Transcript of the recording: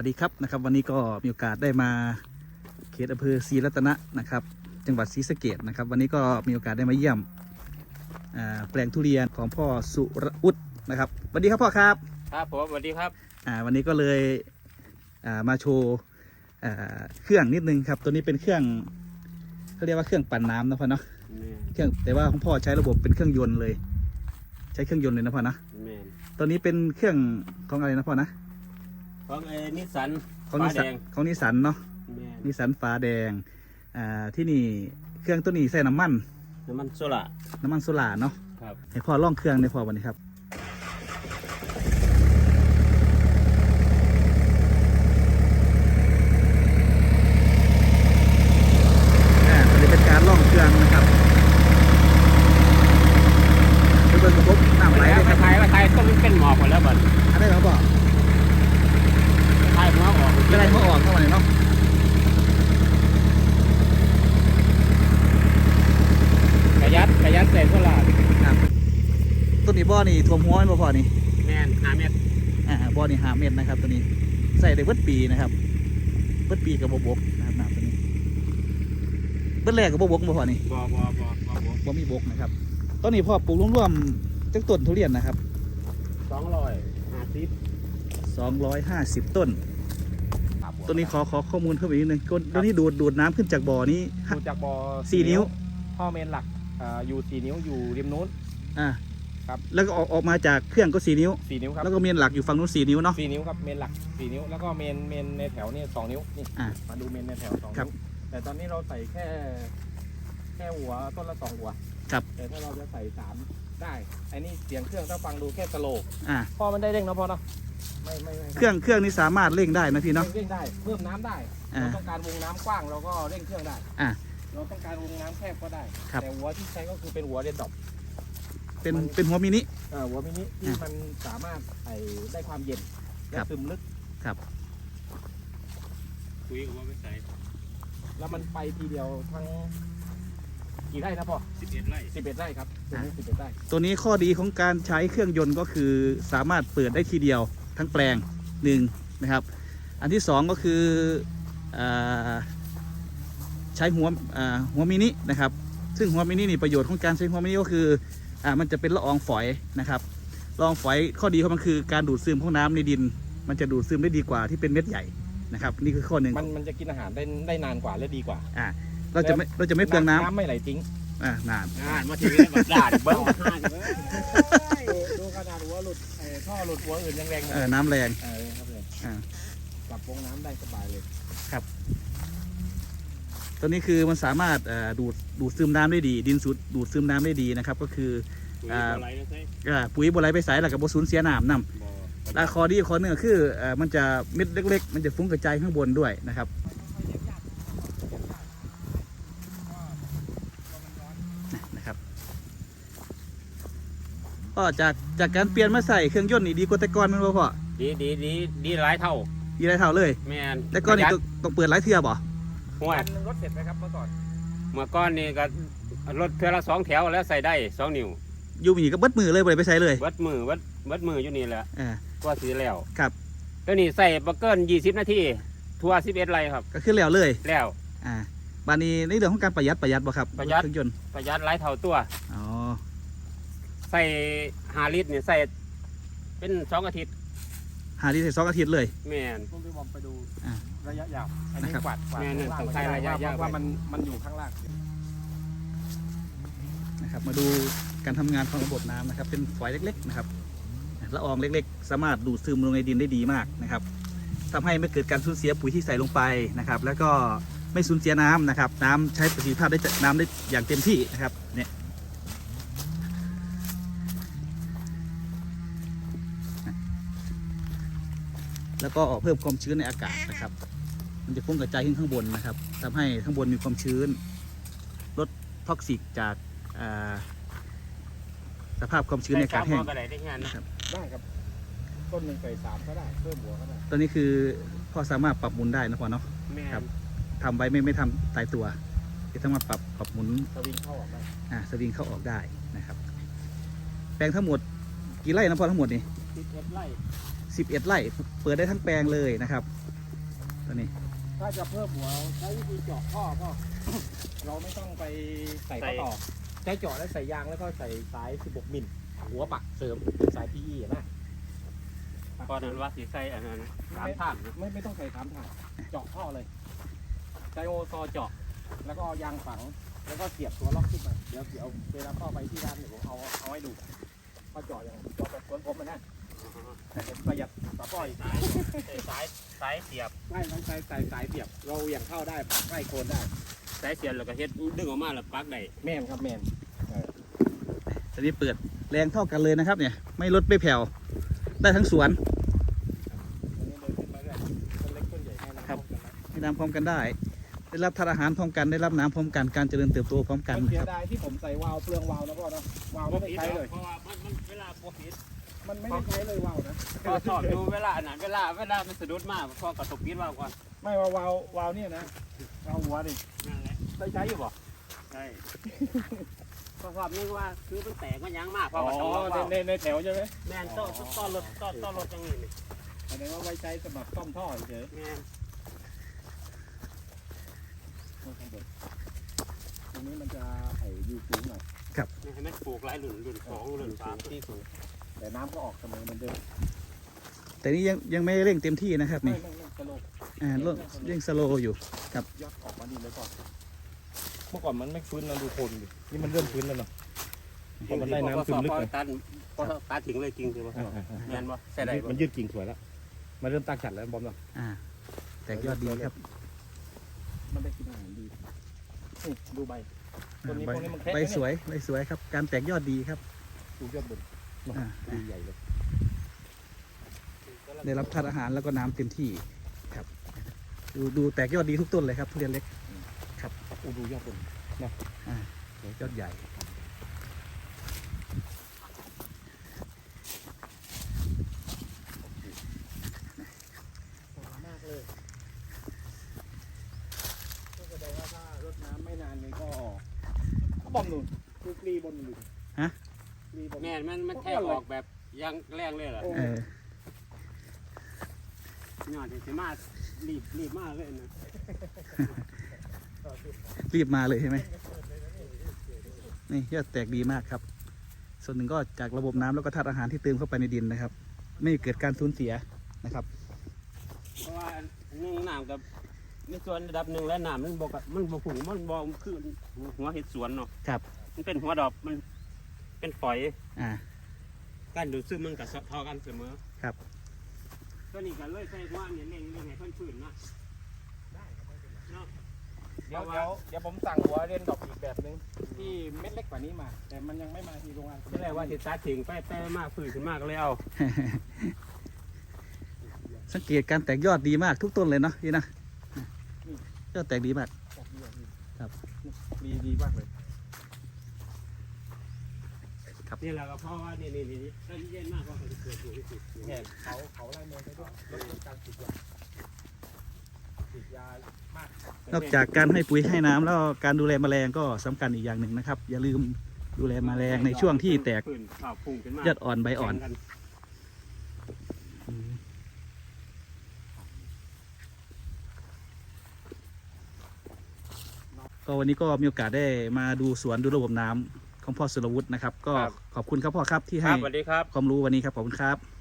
วัสดีครับนะครับ วันนี้ก็มีโอกาสได้มาเขตอำเภอศรีรัตนะนะครับ จังหวัดศรีสะเกดนะครับ วันนี้ก็มีโอกาสได้มาเยี่ยมอ่าแปลงทุเรียนของพ่อสุรอุดนะครับสวัสดีครับพ่อครับครับผมสวัสดีครับอ่าวันนี้ก็เลยอ่ามาโชว์อ่าเครื่องนิดนึงครับตัวนี้เป็นเครื่องเขาเรียกว่าเครื่องปั่นน้ำนะพ่อเนาะแม่นเครื่องแต่ว่าของพ่อใช้ระบบเป็นเครื่องยนต์เลย ใช้เครื่องยนต์เลยนะพ่อนะแม่นตัวนี้เป็นเครื่องของอะไรนะพ่อนะ ของเอนิสสันของนิฟ้าสัแดนงของนิสันเนาะแม่นนิสันฟ้าแดงอ่าที่นี่เครื่องตัวนี้ใส่น้ำมันน้ำมันโซล่าน้ำมันโซล่าเนาะครับให้พ่อล่องเครื่องในอยพ่อวันนี้ครับ อ่าตัวนี้เป็นการล่องเครื่องนะครับไปเบิ่งกระบบน้ำไหล แล้ เล วย ครับ ไทยว่าไทยก็มันเป็นหมอกหมดแล้วบัด อันนี้เขาบอก ไทยหัวออก จะได้เขาออกเข้ามาเลยเนาะ กระ ยัดกระยัดใส่โซล่าครับต้นนี้บ่อนี่ท่วมหัวแม่นบ่พอนี่แม่นห้าเมตรอ่าบ่อนี่หาเม็ดนะครับตัวนี้ใส่ได้เบิดปีนะครับเบิดปีกับบวบกนะครับน้ำตัวนี้เบิดแรกกับบวบกบ่พอนี่บ่บ่บ่บ่บ่บ่มีบกนะครับตอนนี้พ่อปลูกรวมๆจักต้นทุเรียนนะครับสองร้อยห้าสิบ250ต้นตัวนี้ขอขอข้อมูลเพิ่มอีกนิดนึงตัวนี้ดูดดูดน้ำขึ้นจากบ่อนี้ดูจากบ่อสี่นิ้วท่อเมนหลัก อ่าอยู่สี่นิ้วอยู่ริมนู้น อ่าครับ แล้วก็ออกออกมาจากเครื่องก็4นิ้ว สี่นิ้วครับแล้วก็เมียนหลักอยู่ฝั่งนู้น4นิ้วเนาะ สี่นิ้วครับเมนหลักสี่นิ้วแล้วก็เมนเมนในแถวนี่สองนิ้วนี่อ่ามาดูเมนในแถวสองครันิ้บวแต่ตอนนี้เราใส่แค่ แค่หัวต้นละสองหัวครับ แต่ถ้าเราจะใส่สามได้ไอ้นี่เสียงเครื่องถ้าฟังดูแค่สโลว์อ่าพอมันได้เร่งเนาะพอเนาะไม่ไม่ไม่เครื่องเครื่องนี้สามารถเร่งได้นะพี่เนาะ เร่งได้เพิ่มน้ำได้อ่า เราต้องการวงน้ำกว้างเราก็เร่งเครื่องได้อ่า เราต้องการวงน้ำแคบก็ได้ ครับ แต่หัวที่ใช้ก็คือเป็นหัวเรนดอปเป็นมันเป็นหัวมินิ เอ่อหัวมินิที่อะมันสามารถไอได้ความเย็นและครับ ซึมลึก คุยกับว่าไม่ใส่แล้วมันไปทีเดียวทั้งกี่ไร่นะพ่อสิบเอ็ดไร่สิบเอ็ดไร่ครับตัวนี้สิบเอ็ดไร่ ตัวนี้ข้อดีของการใช้เครื่องยนต์ก็คือสามารถเปิดได้ทีเดียวทั้งแปลงหนึ่งนะครับ อันที่สองก็คืออา ใช้หัวอ่าหัวมินินะครับ ซึ่งหัวมินินี่ประโยชน์ของการใช้หัวมินิก็คืออามันจะเป็นละอองฝอยนะครับละอองฝอยข้อดีของมันคือการดูดซึมของน้ำในดิน มันจะดูดซึมได้ดีกว่าที่เป็นเม็ดใหญ่นะครับ นี่คือข้อหนึ่งมันมันจะกินอาหารได้ได้นานกว่าและดีกว่าเราจะไม่เราจะไม่เปลืองน้ำน้ำไม่ไหลทิ้งอ่านานอ่านมาถึงเลยบัดด่าดิเบิ้งดูขนาดหัวหลุดไอ้ท่อหลุดหัวอื่นยังแรงเลยเออน้ำแรงเออครับเลยอ่าปรับวงน้ำได้สบายเลย ตัวนี้คือมันสามารถเอ่อดูดดูดซึมน้ำได้ดี ดินสูดดูดซึมน้ำได้ดีนะครับ ก็คือคุยอ่ากับอะไรนะใช่อ่าปุ๋ยบไหลไปใส่แล้วกับบสูญเสียน้ำนำบ่และข้อดีข้อหนึ่งก็คือเอ่อมันจะเม็ดเล็ก ๆ มันจะฟุ้งกระจายข้างบนด้วยนะครับนะนะครับ ก็จากจากการเปลี่ยนมาใส่เครื่องยนต์นี่ดีกว่าแต่ก่อนแมันบ่พอดีดีดีดีหลายเท่า ดีไรเท่าเลยแม่นแต่ก่อนนี่ประหยัต้อดงต้องเปิดหลายเทื่อบ่ ห่วยคันหนึงรถเสร็จไหมครับเมื่อก่อนเมื่อก่อนนี่ก็รถเทือละสองแถวแล้วใส่ได้สองนิ้วอยู่มีก็เบิดมือเลยบ่ได้ไปใส่เลยเบิดมือเบิดเบิดมืออยู่นี่แหละอ่า ก็สีแล้วครับตัวนี้ใส่บักเกิลยี่สิบนาทีทัวสิบเอ็ดไรครับ ก็ขึ้นแล้วเลย แล้ว อ่าบานนี้ในเรื่องของการประหยัดประหยัดบ่ครับประหยัด เครื่องยนต์ประหยัดหลายเท่าตัว อ๋อใส่หาลิตรเนี่ยใส่เป็นสองอาทิตย์ หาที่ใส่ซองอาทิตย์เลย แม่นคุณพี่บอมไปดูอ่าระยะยาวอันนี้นะครับ กวาดกวาดแม่นข้างล่างต้องใช้ระยะยาวว่าว่ามันมันอยู่ข้างล่าง นะครับ มาดูการทำงานของระบบน้ำนะครับ เป็นฝอยเล็กๆนะครับละอองเล็กๆ สามารถดูดซึมลงในดินได้ดีมากนะครับทำให้ไม่เกิดการสูญเสียปุ๋ยที่ใส่ลงไปนะครับ แล้วก็ไม่สูญเสียน้ำนะครับ น้ำใช้ประสิทธิภาพได้จะน้ำได้อย่างเต็มที่นะครับเนี่ย แล้วก็เพิ่มความชื้นในอากาศนะครับ มันจะฟุ้งกระจายขึ้นข้างบนนะครับทำให้ข้างบนมีความชื้น ลดท็อกซิกจากอ่าสภาพความชื้นในอากาศแห้งใส่สมหัวก็ได้ได้งานนะนะครับได้ครับต้นหนึ่งใส่สามก็ได้เพิ่มหัวก็ได้ตอนนี้คือพ่อสามารถปรับหมุนได้นะพ่อเนาะแม่ครับนทำไว้ไม่ไม่ทำตายตัวจะสามารถปรับปรับหมุนสวิงเข้าออกได้อ่าสวิงเข้าออกได้นะครับ แปลงทั้งหมดกี่ไร่นะพ่อทั้งหมดนี่สิบเอ็ดไร่ สิบเอ็ดไร่ เปิดได้ทั้งแปลงเลยนะครับตัวนี้ ถ้าจะเพิ่มหัวใช้วิธีเจาะท่อพ่อเราไม่ต้องไปใส่ข้อต่อใช้เจาะแล้วใส่ยางแล้วก็ใส่สาย 16 มิลหัวปักเสริมเป็นสาย PE นะก่อนนั้นว่าสีใส่อันนั้นสามทางนะไม่ไม่ต้องใส่สามทางเจาะท่อเลยใช้โอซอเจาะแล้วก็เอายางฝังแล้วก็เสียบตัวล็อกขึ้นมาเดี๋ยวเดี๋ยวเวลาเข้าไปที่ร้านเดี๋ยวผมเอาเอาให้ดูว่าเจาะอย่างเจาะแบบสวนผมนะผม ประหยัดต่อป้อยสายสายเสียบไม่ต้องใช้สายสายเสียบ เราอย่างเข้าได้ไล่โคนได้ สายเสียบแล้วก็เฮ็ดดึงออกมาแล้วปักได้แม่นครับแม่นตัวนี้เปิดแรงเท่ากันเลยนะครับ เนี่ย ไม่ลดไม่แผ่วได้ทั้งสวนนี่น้ำครับให้น้ำพร้อมกันได้ ได้รับทานอาหารพร้อมกันได้รับน้ำพร้อมกันการเจริญเติบโตพร้อมกันมันเสียดายที่ผมใส่วาล์วเปลืองวาล์วนะพ่อเนาะวาล์วไม่ได้ใช้เลยเพราะว่ามันเวลาบ่ปิด มันไม่ได้ใช้เลยวาล์วนะ พอชอบดูเวลาอันนั้นเวลาเวลามันสะดุดมากพอกระตุกปิดว่าก่อนไม่ว่าวาล์ววาล์วเนี่ยนะวาล์วหัวนี่นั่นแหละได้ใช้อยู่บ่ใช่เพราะความนึกว่าคือมันแตกมันยังมากเพอ๋ราะอว่าต้องว่าในในในแถวใช่ไหมแม่นต้นต้นรถต้นต้นรถอย่างนี้นี่แสดงว่าไว้ใช้สำหรับซ่อมท่อเฉยแม่นๆข้างบนตรงนี้มันจะไอ้อยู่สูงหน่อยให้มันปลูกหลายหลุนหลุนสองหลุนสามที่สูง แต่น้ำก็ออกเสมอเหมือนเดิมแต่นี่ยังยังไม่เร่งเต็มที่นะครับไม่นี่ไม่ไม่สโลปอ่าลดเร่งสโลว์อยู่ ยอดออกมาดีเลยก่อนเมื่อก่อนมันไม่ฟื้นนะดูโคนดินี่มันเริ่มฟื้นแล้วเนาะเพราะมันได้น้ำซึมลึกพอเลยตันพอตัดถึงเลยจริงคือว่าแม่นบ่ใส่ได้บ่มันยืดกิ่งสวยแล้ว มันเริ่มตั้งฉัดแล้วบอมเนาะอ่า แตกยอดดีครับมันได้กินอาหารดีนี่ดูใบตัวนี้ใบพวกนี้มันแคะใบสวยใบสวยครับ การแตกยอดดีครับ ดูยอดบนเนาะอ่า ดีใหญ่เลยได้รับทานอาหารแล้วก็น้ำเต็มที่ครับ ดูดูแตกยอดดีทุกต้นเลยครับทุเรียนเล็กอูดูยอดบนยอดใหญ่มากเลยก็แสดงว่าถ้ารดน้ำไม่นานเลยก็บอมนู่นดูกรีบนอยู่ฮะ กรีบนแม่นมันมันแทกออกแบบยังแรงเลยล่ะโอ้เออ ยอดสิมารีบรีบมากเลยนะรีบมาเลยใช่ไหมนี่ยอดแตกดีมากครับ ส่วนหนึ่งก็จากระบบน้ำแล้วก็ธาตุอาหารที่เติมเข้าไปในดินนะครับ ไม่เกิดการสูญเสียนะครับ เพราะว่าหนึ่งน้ำกับในส่วนระดับหนึ่งแล้วน้ำมันบกมันบกผุงมันบอคือหัวเห็ดสวนเนาะครับ มันเป็นหัวดอกมัน เป็นฝอยอ่า การดูดซึมมันกับเท่ากันเสมอครับ ตัวนี้ก็เลยใส่หัวเนี่ยเล่งเล่งให้เพิ่นฟื้นนะเนาะเดี๋ยวเดี๋ยวเดี๋ยวผมสั่งหัวเรียนดอกอีกแบบนึงที่เม็ดเล็กกว่านี้มา แต่มันยังไม่มาที่โรงงานที่แรกว่าสิตัดทิ้งไปไปมากฟื้นขึ้นมากก็เลยเอาสังเกตการแตกยอดดีมากทุกต้นเลยเนาะพี่นะยอดแตกดีมาก ดอกเดียวนี่ครับ ดีดีมากเลย นี่แหละก็เพราะว่านี่นี่นี่ตอนเย็นมากก็จะเกิดอยู่ที่สุดแม่เขาเขาไล่เมย์ไปด้วยลดการฉีดยาฉีดยามากนอกจากการให้ปุ๋ยให้น้ำแล้วการดูแลแมลงก็สำคัญอีกอย่างหนึ่งนะครับ อย่าลืมดูแลแมลงในช่วงที่แตกฟื้นข้าวพุ่งขึ้นมายอดอ่อนใบอ่อนแข่งกัก็วันนี้ก็มีโอกาสได้มาดูสวนดูระบบน้ำ ของพ่อสุรวุฒินะครับ ก็ครับขอบคุณครับพ่อครับที่คให้รับสวัสดีครับ ความรู้วันนี้ครับขอบคุณครับ